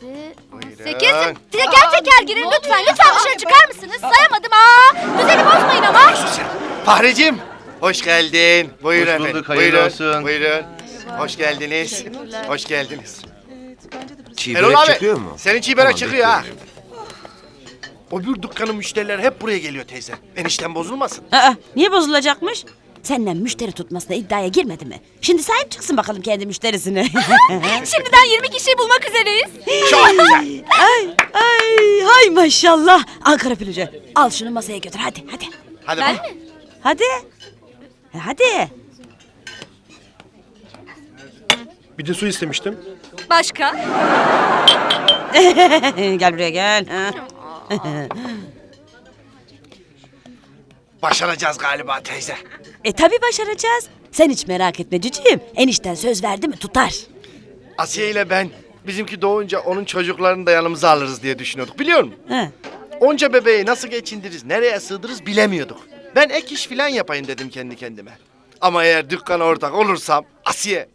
Sekiz. Buyurun. Teker teker girin lütfen. Lütfen dışarı çıkar mısınız? Sayamadım aa. Düzeni bozmayın ama. Fahreciğim. Hoş geldin. Buyur Hoş efendim. bulduk, hayırlı Buyurun. olsun. Buyurun. Hoş geldiniz. Hoş geldiniz. Çiğ Erol börek abi. çıkıyor mu? Senin çiğ börek Tamam, çıkıyor ha. bekliyorum. Öbür dükkanın müşterileri hep buraya geliyor teyze. Enişten bozulmasın. Aa, niye bozulacakmış? Senden müşteri tutmasına iddiaya girmedi mi? Şimdi sahip çıksın bakalım kendi müşterisine. Şimdiden 20 kişiyi bulmak üzereyiz. Çok güzel. ay, ay, hay maşallah. Ankara Pülücü. Al şunu masaya götür hadi hadi. Hadi Ben bak. mi? Hadi. E, Hadi. Bir de su istemiştim. Başka? gel buraya gel. Ha. Başaracağız galiba teyze. E tabi başaracağız. Sen hiç merak etme cücüğüm. Enişten söz verdi mi tutar. Asiye ile ben bizimki doğunca onun çocuklarını da yanımıza alırız diye düşünüyorduk biliyor musun? Ha. Onca bebeği nasıl geçindiririz, nereye sığdırırız bilemiyorduk. Ben ek iş filan yapayım dedim kendi kendime. Ama eğer dükkana ortak olursam Asiye.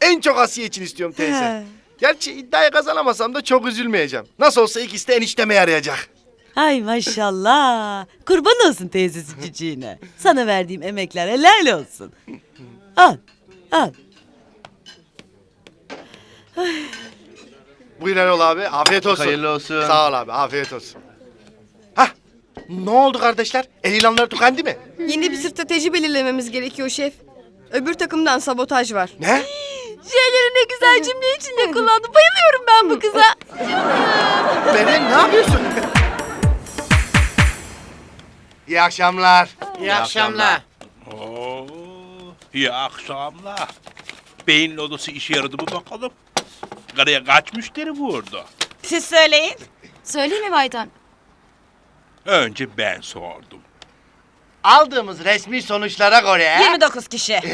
En çok Asiye için istiyorum teyze. He. Gerçi iddiayı kazanamasam da çok üzülmeyeceğim. Nasıl olsa ikisi de enişteme yarayacak. Ay maşallah. Kurban olsun teyzesi cücüğüne. Sana verdiğim emekler helal olsun. Al. Al. Buyur Erol abi, afiyet olsun. Hayırlı olsun. Sağ ol abi, afiyet olsun. Hah, ne oldu kardeşler? El ilanları tükendi mi? Yeni bir strateji belirlememiz gerekiyor şef. Öbür takımdan sabotaj var. Ne? Şeyleri ne güzel cümle içinde kullandı. Bayılıyorum ben bu kıza. Beren ne yapıyorsun? İyi akşamlar. İyi akşamlar. Oo, iyi akşamlar. Beyin odası işe yaradı mı bakalım? Karaya kaç müşteri vurdu? Siz söyleyin. Söyleyeyim mi Baydan? Önce ben sordum. Aldığımız resmi sonuçlara göre... 29 kişi.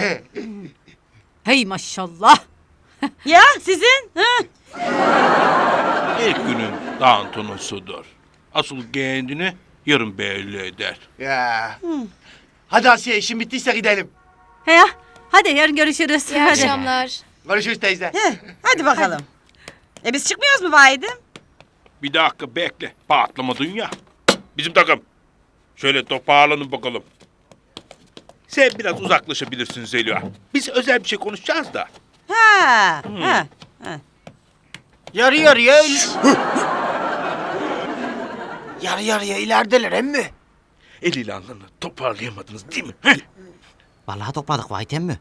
Hey maşallah. ya sizin? İlk günün dantonusudur. Asıl kendini yarın belli eder. Ya. Hadi Asiye işin bittiyse gidelim. He ya. Hadi yarın görüşürüz. İyi akşamlar. Görüşürüz teyze. Heh, hadi bakalım. E biz çıkmıyoruz mu Vahidim? Bir dakika bekle. Patlamadın ya. Bizim takım. Şöyle toparlanın bakalım. Sen biraz uzaklaşabilirsin Zeliha. Biz özel bir şey konuşacağız da. Ha, ha. Yarı yarıya. Yarı yarıya ilerideler emmi. El ilanlarını toparlayamadınız değil mi? Heh. Vallahi topladık Vahit emmi.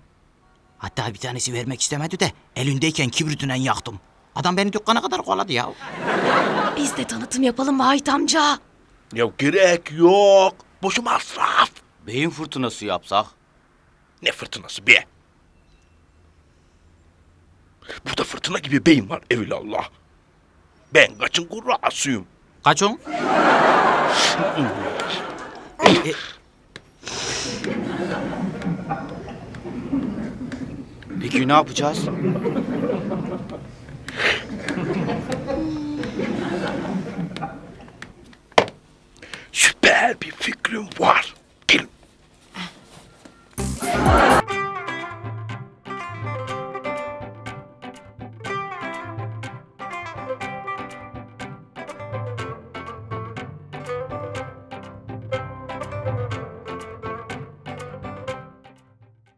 Hatta bir tanesi vermek istemedi de elindeyken kibritünen yaktım. Adam beni dükkana kadar kovaladı ya. Biz de tanıtım yapalım Vahit amca. Ya gerek yok. Boşu masraf. Beyin fırtınası yapsak. Ne fırtınası be? Burada fırtına gibi beyin var evelallah. Ben kaçın kurrasıyım. Kaç? Peki ne yapacağız? Süper bir fikrim var.